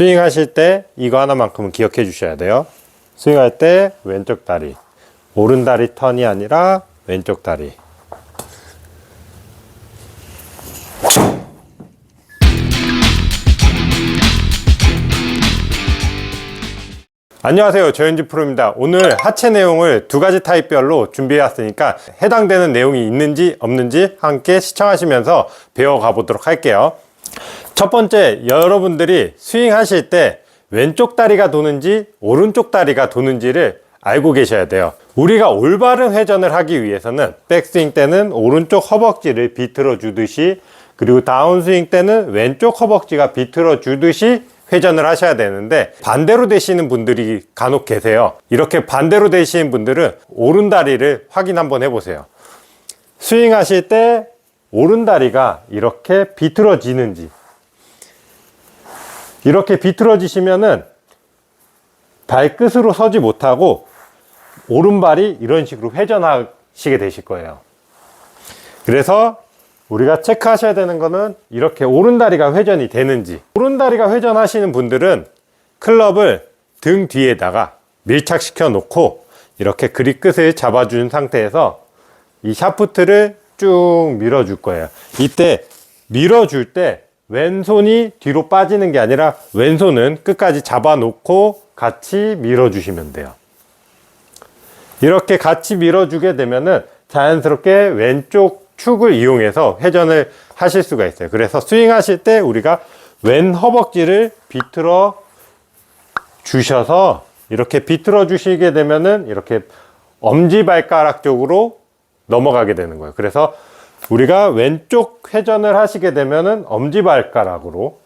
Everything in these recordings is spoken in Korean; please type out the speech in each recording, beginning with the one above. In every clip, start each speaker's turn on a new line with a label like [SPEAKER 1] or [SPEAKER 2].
[SPEAKER 1] 스윙 하실 때 이거 하나만큼은 기억해 주셔야 돼요. 스윙 할 때 왼쪽 다리. 오른 다리 턴이 아니라 왼쪽 다리. 안녕하세요. 조현지 프로입니다. 오늘 하체 내용을 두 가지 타입별로 준비해 왔으니까 해당되는 내용이 있는지 없는지 함께 시청하시면서 배워가 보도록 할게요. 첫 번째, 여러분들이 스윙 하실 때 왼쪽 다리가 도는지 오른쪽 다리가 도는지를 알고 계셔야 돼요. 우리가 올바른 회전을 하기 위해서는 백스윙 때는 오른쪽 허벅지를 비틀어 주듯이 그리고 다운스윙 때는 왼쪽 허벅지가 비틀어 주듯이 회전을 하셔야 되는데 반대로 되시는 분들이 간혹 계세요. 이렇게 반대로 되시는 분들은 오른 다리를 확인 한번 해보세요. 스윙 하실 때 오른 다리가 이렇게 비틀어지는지 이렇게 비틀어지시면은 발끝으로 서지 못하고 오른발이 이런 식으로 회전하시게 되실 거예요. 그래서 우리가 체크하셔야 되는 거는 이렇게 오른다리가 회전이 되는지 오른다리가 회전하시는 분들은 클럽을 등 뒤에다가 밀착시켜 놓고 이렇게 그립 끝을 잡아준 상태에서 이 샤프트를 쭉 밀어 줄 거예요 이때 밀어 줄 때 왼손이 뒤로 빠지는 게 아니라 왼손은 끝까지 잡아 놓고 같이 밀어주시면 돼요 이렇게 같이 밀어주게 되면은 자연스럽게 왼쪽 축을 이용해서 회전을 하실 수가 있어요. 그래서 스윙 하실 때 우리가 왼 허벅지를 비틀어 주셔서 이렇게 비틀어 주시게 되면은 이렇게 엄지발가락 쪽으로 넘어가게 되는 거예요. 그래서 우리가 왼쪽 회전을 하시게 되면은 엄지발가락으로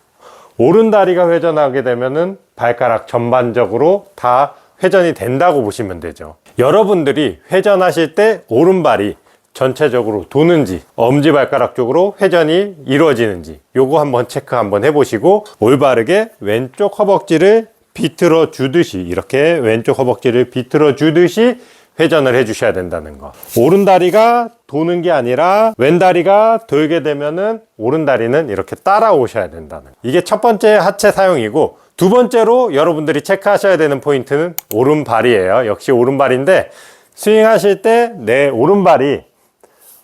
[SPEAKER 1] 오른 다리가 회전하게 되면은 발가락 전반적으로 다 회전이 된다고 보시면 되죠. 여러분들이 회전하실 때 오른발이 전체적으로 도는지 엄지발가락 쪽으로 회전이 이루어지는지 요거 한번 체크 한번 해보시고 올바르게 왼쪽 허벅지를 비틀어 주듯이 이렇게 왼쪽 허벅지를 비틀어 주듯이 회전을 해 주셔야 된다는 거. 오른다리가 도는 게 아니라 왼다리가 돌게 되면은 오른다리는 이렇게 따라오셔야 된다는 거. 이게 첫 번째 하체 사용이고 두 번째로 여러분들이 체크하셔야 되는 포인트는 오른발이에요. 역시 오른발인데 스윙하실 때 내 오른발이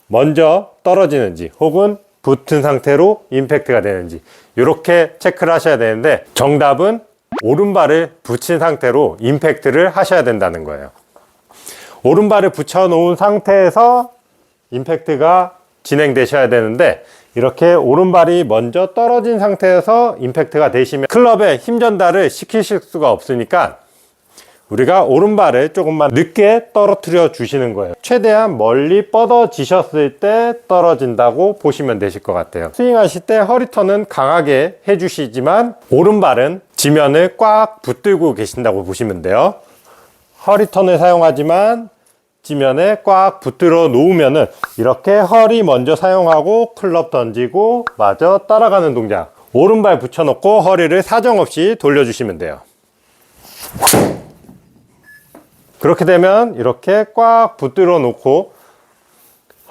[SPEAKER 1] 먼저 떨어지는지 혹은 붙은 상태로 임팩트가 되는지 이렇게 체크를 하셔야 되는데 정답은 오른발을 붙인 상태로 임팩트를 하셔야 된다는 거예요. 오른발을 붙여 놓은 상태에서 임팩트가 진행되셔야 되는데 이렇게 오른발이 먼저 떨어진 상태에서 임팩트가 되시면 클럽에 힘 전달을 시키실 수가 없으니까 우리가 오른발을 조금만 늦게 떨어뜨려 주시는 거예요. 최대한 멀리 뻗어지셨을 때 떨어진다고 보시면 되실 것 같아요. 스윙하실 때 허리턴은 강하게 해주시지만 오른발은 지면을 꽉 붙들고 계신다고 보시면 돼요 허리턴을 사용하지만 지면에 꽉 붙들어 놓으면은 이렇게 허리 먼저 사용하고 클럽 던지고 마저 따라가는 동작. 오른발 붙여놓고 허리를 사정없이 돌려주시면 돼요. 그렇게 되면 이렇게 꽉 붙들어 놓고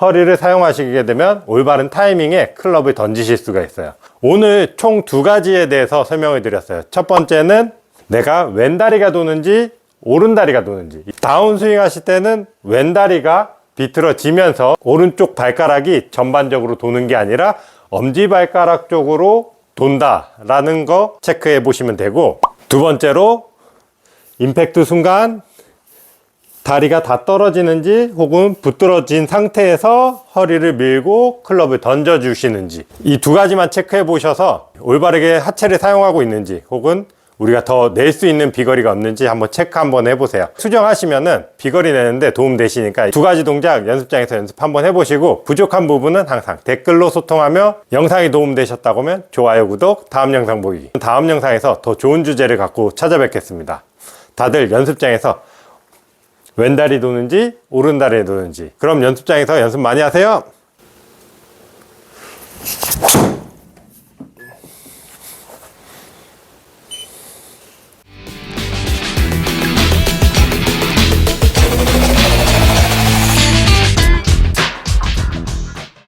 [SPEAKER 1] 허리를 사용하시게 되면 올바른 타이밍에 클럽을 던지실 수가 있어요. 오늘 총 두 가지에 대해서 설명을 드렸어요. 첫 번째는 내가 왼다리가 도는지 오른다리가 도는지. 다운스윙 하실 때는 왼다리가 비틀어지면서 오른쪽 발가락이 전반적으로 도는 게 아니라 엄지발가락 쪽으로 돈다 라는 거 체크해 보시면 되고 두 번째로 임팩트 순간 다리가 다 떨어지는지 혹은 붙들어진 상태에서 허리를 밀고 클럽을 던져 주시는지. 이 두 가지만 체크해 보셔서 올바르게 하체를 사용하고 있는지 혹은 우리가 더 낼 수 있는 비거리가 없는지 한번 체크 한번 해보세요. 수정하시면은 비거리 내는데 도움 되시니까 두 가지 동작 연습장에서 연습 한번 해보시고 부족한 부분은 항상 댓글로 소통하며 영상이 도움 되셨다고 하면 좋아요 구독 다음 영상 보기. 다음 영상에서 더 좋은 주제를 갖고 찾아뵙겠습니다. 다들 연습장에서 왼다리 도는지 오른다리 도는지. 그럼 연습장에서 연습 많이 하세요